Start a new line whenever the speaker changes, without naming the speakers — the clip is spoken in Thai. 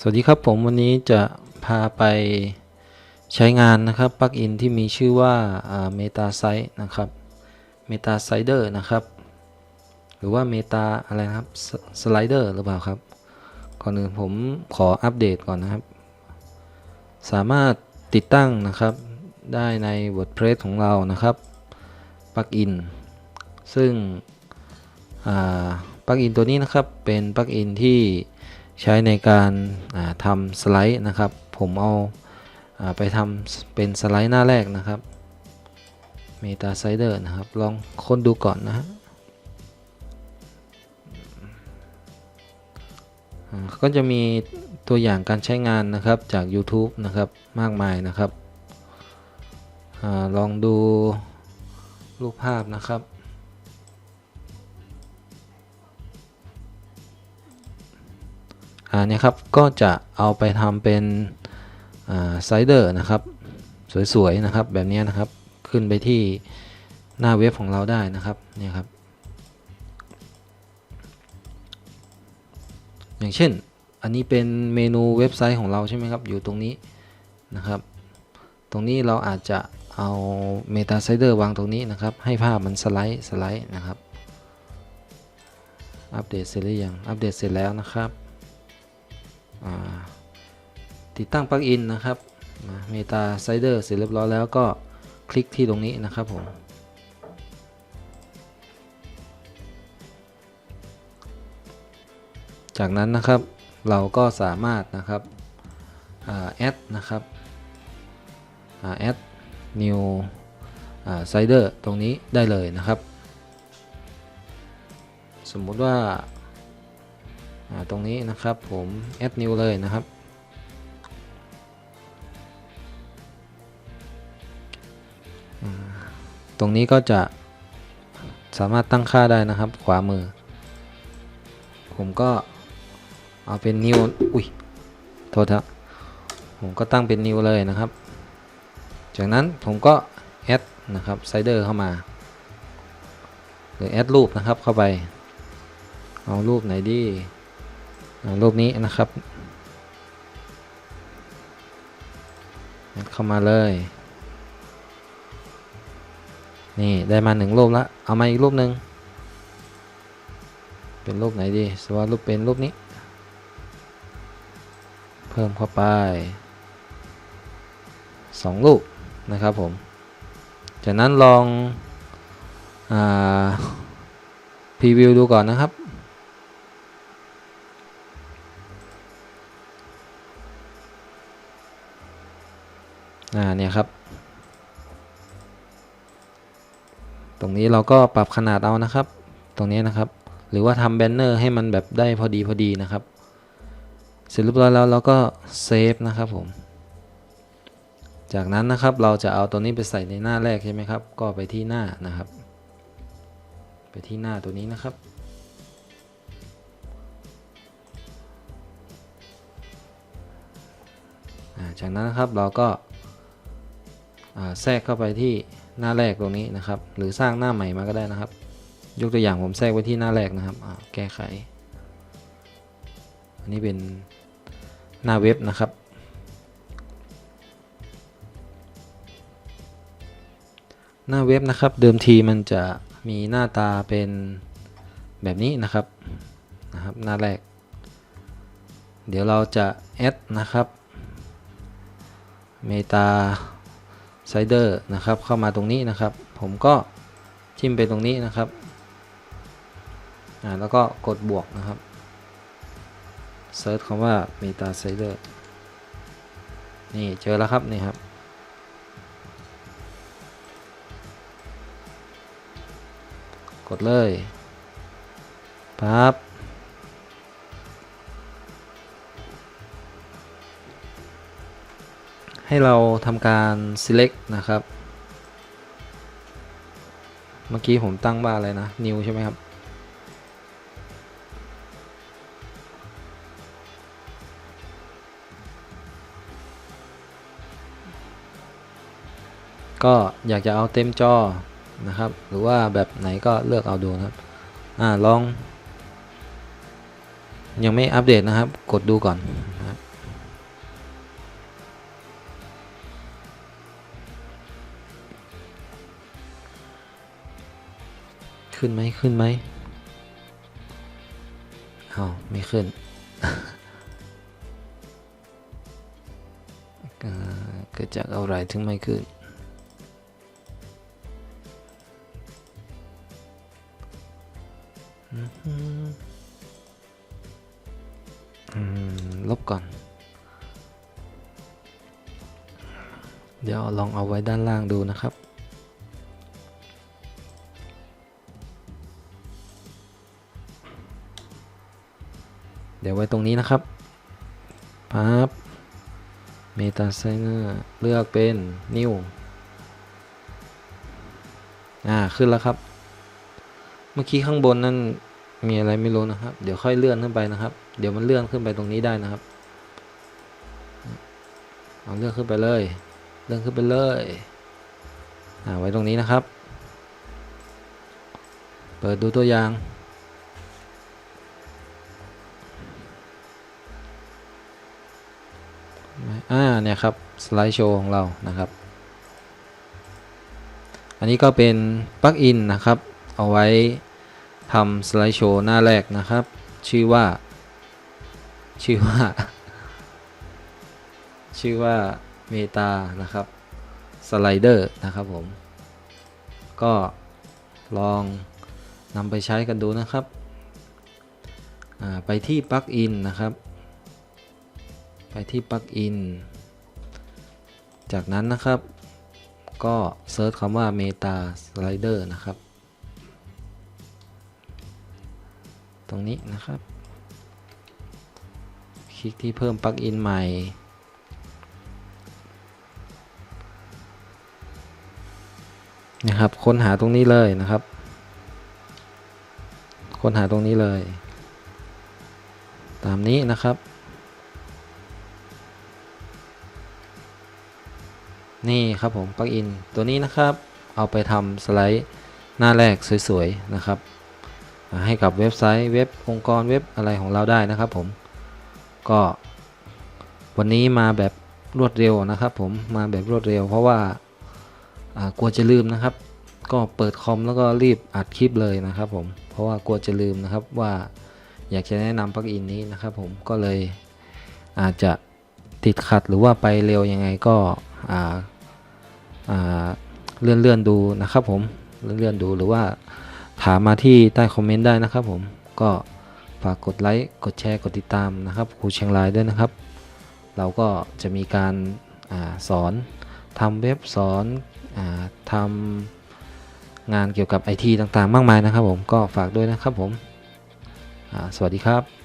สวัสดีครับผมวันนี้จะพาไปใช้งานนะครับปลั๊กอินที่มีชื่อว่าเมตาไซนะครับเมตาไซเดอร์นะครับ หรือว่าเมตาอะไรนะครับสไลเดอร์หรือเปล่าครับ ก่อนอื่นผมขออัปเดตก่อนนะครับ สามารถติดตั้งนะครับได้ใน WordPress ของเรานะครับปลั๊กอินซึ่งปลั๊กอินตัวนี้นะครับเป็นปลั๊กอินที่ ใช้ในการทำสไลด์นะครับ ผมเอาอาไปทำเป็นสไลด์หน้าแรกนะครับ Meta Slider นะครับ ลองค้นดูก่อนนะฮะก็จะมีตัวอย่างการใช้งานนะครับจาก YouTube นะครับมากมายนะครับอลองดูรูปภาพนะครับ อ่าเนี่ยครับก็จะเอาไปทำเป็นไซเดอร์นะครับ สวยๆนะครับแบบนี้นะครับขึ้นไปที่หน้าเว็บของเราได้นะครับเนี่ยครับ อย่างเช่น อันนี้เป็นเมนูเว็บไซต์ของเราใช่ไหมครับ อยู่ตรงนี้นะครับ ตรงนี้เราอาจจะเอา Meta Sider วางตรงนี้นะครับ ให้ภาพมันสไลด์สไลด์นะครับ อัปเดตเสร็จหรือยังอัปเดตเสร็จแล้วนะครับ ติดตั้งปลั๊กอินนะครับเมตาไซเดอร์เสร็จเรียบร้อยแล้วก็คลิกที่ตรงนี้นะครับผมจากนั้นนะครับเราก็สามารถนะครับแอดนะครับแอด new slider ตรงนี้ได้เลยนะครับ สมมุติว่า ตรงนี้นะครับผม add new เลยนะครับ ตรงนี้ก็จะสามารถตั้งค่าได้นะครับ ขวามือ ผมก็เอาเป็น new อุ้ย โทษครับผมก็ตั้งเป็น new เลยนะครับ จากนั้นผมก็ add นะครับ slider เข้ามา หรือ add รูปนะครับเข้าไป เอารูปไหนดี รูปนี้นะครับเข้ามาเลย นี่ได้มาหนึ่งรูปแล้วเอามาอีกรูปหนึ่งเป็นรูปไหนดีสว่ารูปเป็นรูปนี้ เพิ่มเข้าไปสองรูปนะครับผม จากนั้นลองพรีวิวดูก่อนนะครับ อ่าเนี่ยครับ ตรงนี้เราก็ปรับขนาดเอานะครับ ตรงนี้นะครับ หรือว่าทำแบนเนอร์ให้มันแบบได้พอดีพอดีนะครับ เสร็จเรียบร้อยแล้วเราก็เซฟนะครับผม จากนั้นนะครับเราจะเอาตัวนี้ไปใส่ในหน้าแรกใช่ไหมครับ ก็ไปที่หน้านะครับ ไปที่หน้าตัวนี้นะครับจากนั้นนะครับเราก็ แทรกเข้าไปที่หน้าแรกตรงนี้นะครับ หรือสร้างหน้าใหม่มาก็ได้นะครับ ยกตัวอย่างผมแทรกไว้ที่หน้าแรกนะครับแก้ไข อันนี้เป็นหน้าเว็บนะครับ หน้าเว็บนะครับ เดิมทีมันจะมีหน้าตาเป็นแบบนี้นะครับนะครับ หน้าแรก เดี๋ยวเราจะแอดนะครับเมตา ไซเดอร์นะครับเข้ามาตรงนี้นะครับ ผมก็จิ้มไปตรงนี้นะครับแล้วก็กดบวกนะครับเซิร์ชคำว่า Meta Slider นี่เจอแล้วครับนี่ครับกดเลยปั๊บ ให้เราทำการ select นะครับ เมื่อกี้ผมตั้งว่าอะไรนะ new ใช่ไหมครับ ก็อยากจะเอาเต็มจอนะครับ หรือว่าแบบไหนก็เลือกเอาดูนะครับ อ่าลอง ยังไม่อัปเดตนะครับ กดดูก่อนนะครับ ขึ้นไหมขึ้นไหมเอาวไม่ขึ้นเอ่อเกิดจากอะไรถึงไม่ขึ้น ลบก่อน เดี๋ยวลองเอาไว้ด้านล่างดูนะครับ ดี๋ยวไว้ตรงนี้นะครับปั๊บเมตาไซเนอร์เลือกเป็น New อ่า ขึ้นแล้วครับ เมื่อกี้ข้างบนนั่นมีอะไรไม่รู้นะครับ เดี๋ยวค่อยเลื่อนขึ้นไปนะครับ เดี๋ยวมันเลื่อนขึ้นไปตรงนี้ได้นะครับ เอาเลื่อนขึ้นไปเลย เลื่อนขึ้นไปเลย อ่า ไว้ตรงนี้นะครับ เปิดดูตัวอย่าง อ่าเนี่ยครับสไลด์โชว์ของเรานะครับ อันนี้ก็เป็นปลั๊กอินนะครับ เอาไว้ทำสไลด์โชว์หน้าแรกนะครับ ชื่อว่า ชื่อว่า ชื่อว่าเมตานะครับสไลเดอร์นะครับผม ก็ลองนำไปใช้กันดูนะครับ ไปที่ปลั๊กอินนะครับ ไปที่ปลั๊กอิน จากนั้นนะครับ ก็เซิร์ชคำว่า Meta Slider นะครับ ตรงนี้นะครับ คลิกที่เพิ่มปลั๊กอินใหม่ นะครับ ค้นหาตรงนี้เลยนะครับ ค้นหาตรงนี้เลย ตามนี้นะครับ นี่ครับผมปลั๊กอินตัวนี้นะครับ เอาไปทำสไลด์หน้าแรกสวยๆนะครับให้กับเว็บไซต์เว็บองค์กรเว็บอะไรของเราได้นะครับผมก็วันนี้มาแบบรวดเร็วนะครับ ผมมาแบบรวดเร็ว เพราะว่ากลัวจะลืมนะครับ ก็เปิดคอมแล้วก็รีบอัดคลิปเลยนะครับผมเพราะว่ากลัวจะลืมนะครับว่าอยากจะแนะนำปลั๊กอินนี้นะครับ ผมก็เลยอาจจะติดขัดหรือว่าไปเร็วยังไงก็อ่า เลื่อนเลื่อนดูนะครับผมเลื่อนเลื่อนดูหรือว่าถามมาที่ใต้คอมเมนต์ได้นะครับผมก็ฝากกดไลค์กดแชร์กดติดตามนะครับครูเชียงรายด้วยนะครับ เราก็จะมีการอาสอนทำเว็บสอนอทำงานเกี่ยวกับไอทีต่างๆ มากมายนะครับผมก็ฝากด้วยนะครับผมสวัสดีครับ